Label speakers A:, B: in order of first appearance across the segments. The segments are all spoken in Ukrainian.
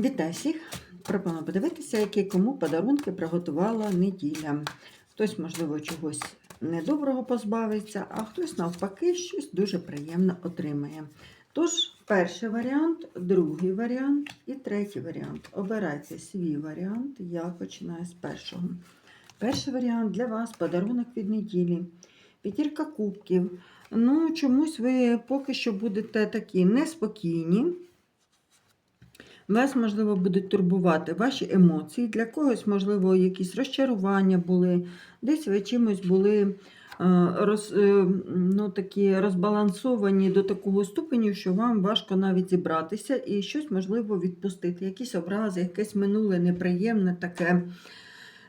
A: Вітаю всіх! Пропоную подивитися, які кому подарунки приготувала неділя. Хтось, можливо, чогось недоброго позбавиться, а хтось, навпаки, щось дуже приємне отримає. Тож, перший варіант, другий варіант і третій варіант. Обирайте свій варіант. Я починаю з першого. Перший варіант для вас подарунок від неділі. П'ятірка кубків. Ну, чомусь ви поки що будете такі неспокійні. Вас, можливо, будуть турбувати ваші емоції. Для когось, можливо, якісь розчарування були, десь ви чимось були е, роз, е, ну, такі розбалансовані до такого ступеню, що вам важко навіть зібратися і щось, можливо, відпустити. Якісь образи, якесь минуле неприємне таке.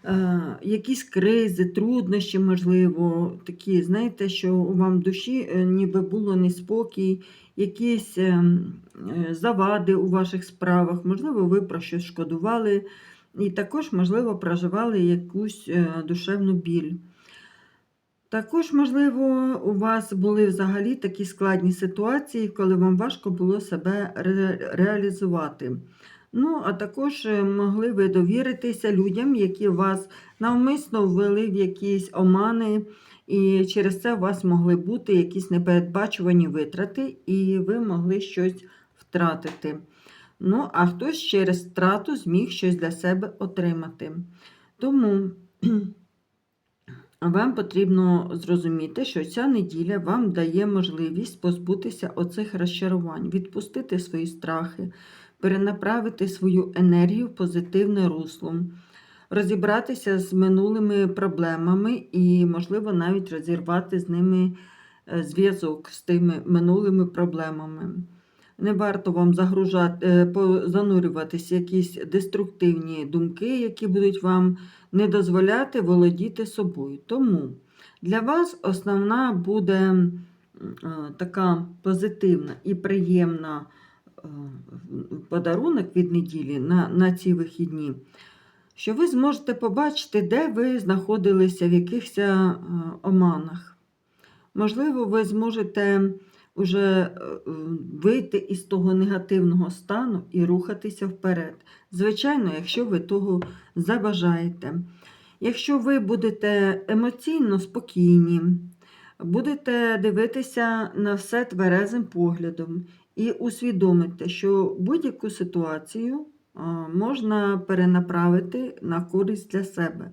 A: Е, Якісь кризи, труднощі, можливо, такі, знаєте, що у вам в душі е, ніби було неспокій, якісь е, завади у ваших справах, можливо, ви про щось шкодували, і також, можливо, проживали якусь душевну біль. Також, можливо, у вас були взагалі такі складні ситуації, коли вам важко було себе ре- реалізувати. Ну, а також е, могли ви довіритися людям, які вас навмисно ввели в якісь омани, і через це у вас могли бути якісь непередбачувані витрати, і ви могли щось втратити. Ну, а хтось через втрату зміг щось для себе отримати. Тому вам потрібно зрозуміти, що ця неділя вам дає можливість позбутися оцих розчарувань, відпустити свої страхи, перенаправити свою енергію в позитивне русло, розібратися з минулими проблемами і, можливо, навіть розірвати з ними е, зв'язок з тими минулими проблемами. Не варто вам загружати, е, занурюватися якісь деструктивні думки, які будуть вам не дозволяти володіти собою. Тому для вас основна буде е, така позитивна і приємна подарунок від неділі на, на ці вихідні, що ви зможете побачити, де ви знаходилися в якихось е, оманах. Можливо, ви зможете вже вийти із того негативного стану і рухатися вперед. Звичайно, якщо ви того забажаєте. Якщо ви будете емоційно спокійні, будете дивитися на все тверезим поглядом і усвідомите, що будь-яку ситуацію можна перенаправити на користь для себе.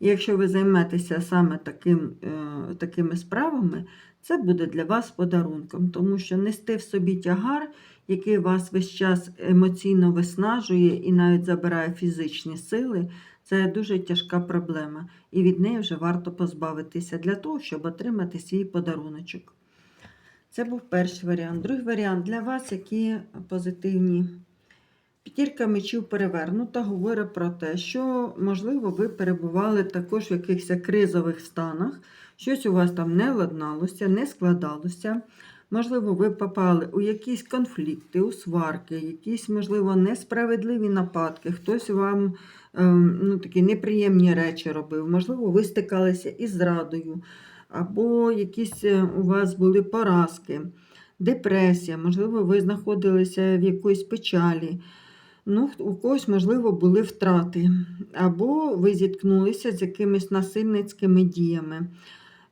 A: Якщо ви займетеся саме таким, е, такими справами, це буде для вас подарунком, тому що нести в собі тягар, який вас весь час емоційно виснажує і навіть забирає фізичні сили, це дуже тяжка проблема, і від неї вже варто позбавитися для того, щоб отримати свій подаруночок. Це був перший варіант. Другий варіант для вас, які позитивні. П'ятірка мечів перевернута говорить про те, що, можливо, ви перебували також в якихось кризових станах, щось у вас там не ладналося, не складалося. Можливо, ви попали у якісь конфлікти, у сварки, якісь, можливо, несправедливі нападки, хтось вам ем, ну, такі неприємні речі робив. Можливо, ви стикалися із зрадою, або якісь е, у вас були поразки, депресія, можливо, ви знаходилися в якоїсь печалі. Ну, у когось, можливо, були втрати, або ви зіткнулися з якимись насильницькими діями.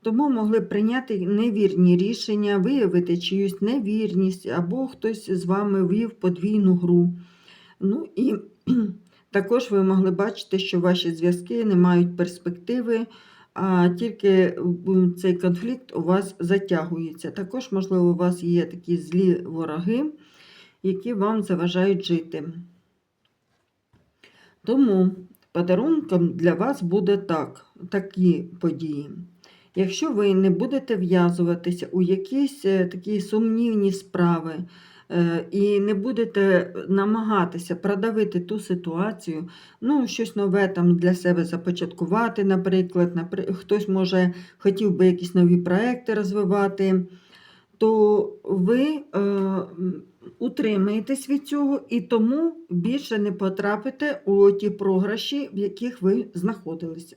A: Тому могли прийняти невірні рішення, виявити чиюсь невірність, або хтось з вами вів подвійну гру. Ну і також ви могли бачити, що ваші зв'язки не мають перспективи, а тільки цей конфлікт у вас затягується. Також, можливо, у вас є такі злі вороги, які вам заважають жити. Тому подарунком для вас буде так, такі події. Якщо ви не будете в'язуватися у якісь е, такі сумнівні справи і не будете намагатися продавити ту ситуацію, ну, щось нове там для себе започаткувати, наприклад, хтось може хотів би якісь нові проекти розвивати, то ви е, утримаєтесь від цього і тому більше не потрапите у ті програші, в яких ви знаходилися.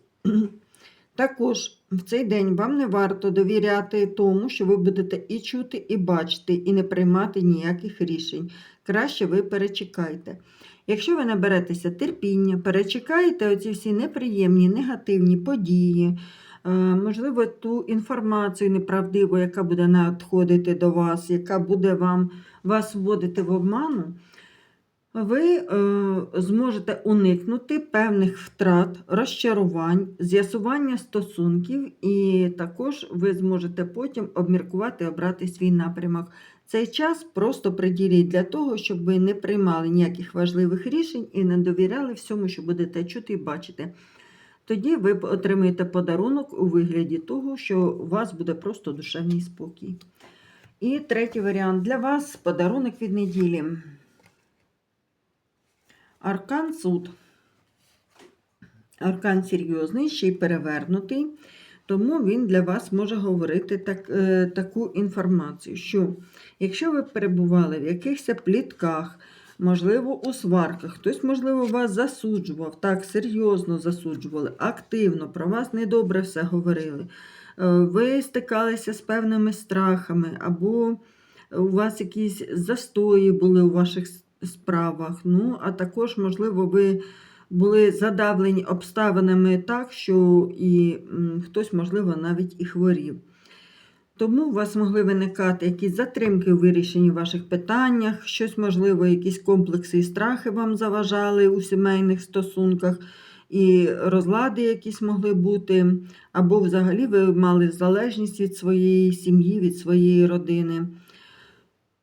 A: Також в цей день вам не варто довіряти тому, що ви будете і чути, і бачити, і не приймати ніяких рішень. Краще ви перечекайте. Якщо ви наберетеся терпіння, перечекаєте оці всі неприємні, негативні події, е, можливо, ту інформацію неправдиву, яка буде надходити до вас, яка буде вам, вас вводити в обману, ви е, зможете уникнути певних втрат, розчарувань, з'ясування стосунків, і також ви зможете потім обміркувати, обрати свій напрямок. Цей час просто приділіть для того, щоб ви не приймали ніяких важливих рішень і не довіряли всьому, що будете чути і бачити. Тоді ви отримаєте подарунок у вигляді того, що у вас буде просто душевний спокій. І третій варіант для вас подарунок від неділі. Аркан суд. Аркан серйозний, ще й перевернутий, тому він для вас може говорити так, е, таку інформацію, що якщо ви перебували в якихось плітках, можливо, у сварках, хтось, можливо, вас засуджував, так, серйозно засуджували, активно, про вас недобре все говорили, е, ви стикалися з певними страхами, або у вас якісь застої були у ваших справах. Ну, а також, можливо, ви були задавлені обставинами так, що і хтось, можливо, навіть і хворів. Тому у вас могли виникати якісь затримки у вирішенні ваших питаннях, щось, можливо, якісь комплекси і страхи вам заважали у сімейних стосунках, і розлади якісь могли бути, або взагалі ви мали залежність від своєї сім'ї, від своєї родини.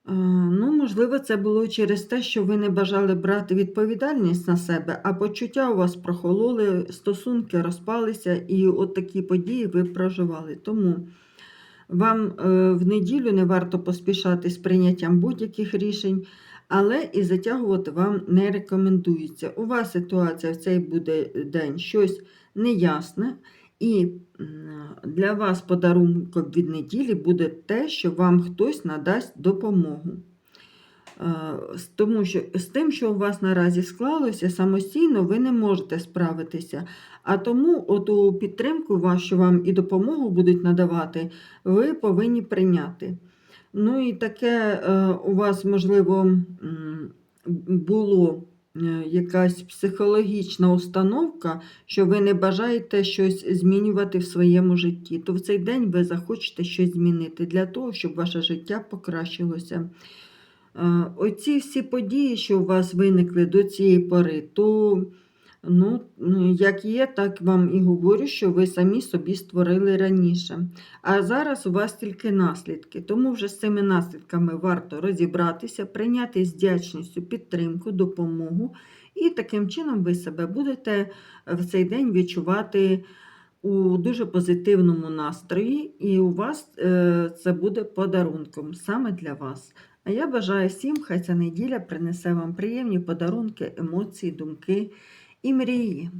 A: Е, Ну, можливо, це було через те, що ви не бажали брати відповідальність на себе, а почуття у вас прохололи, стосунки розпалися, і от такі події ви проживали. Тому вам е, в неділю не варто поспішати з прийняттям будь-яких рішень, але і затягувати вам не рекомендується. У вас ситуація в цей буде день щось неясне, і для вас подарунком від неділі буде те, що вам хтось надасть допомогу. Е, Тому що з тим, що у вас наразі склалося, самостійно ви не можете справитися. А тому оту підтримку, що вам і допомогу будуть надавати, ви повинні прийняти. Ну і таке е, у вас, можливо, було якась психологічна установка, що ви не бажаєте щось змінювати в своєму житті, то в цей день ви захочете щось змінити для того, щоб ваше життя покращилося. Е, Оці всі події, що у вас виникли до цієї пори, то ну, ну, як є, так вам і говорю, що ви самі собі створили раніше. А зараз у вас тільки наслідки. Тому вже з цими наслідками варто розібратися, прийняти з вдячністю підтримку, допомогу. І таким чином ви себе будете в цей день відчувати у дуже позитивному настрої, і у вас е, це буде подарунком саме для вас. А я бажаю всім, хай ця неділя принесе вам приємні подарунки, емоції, думки і мрії.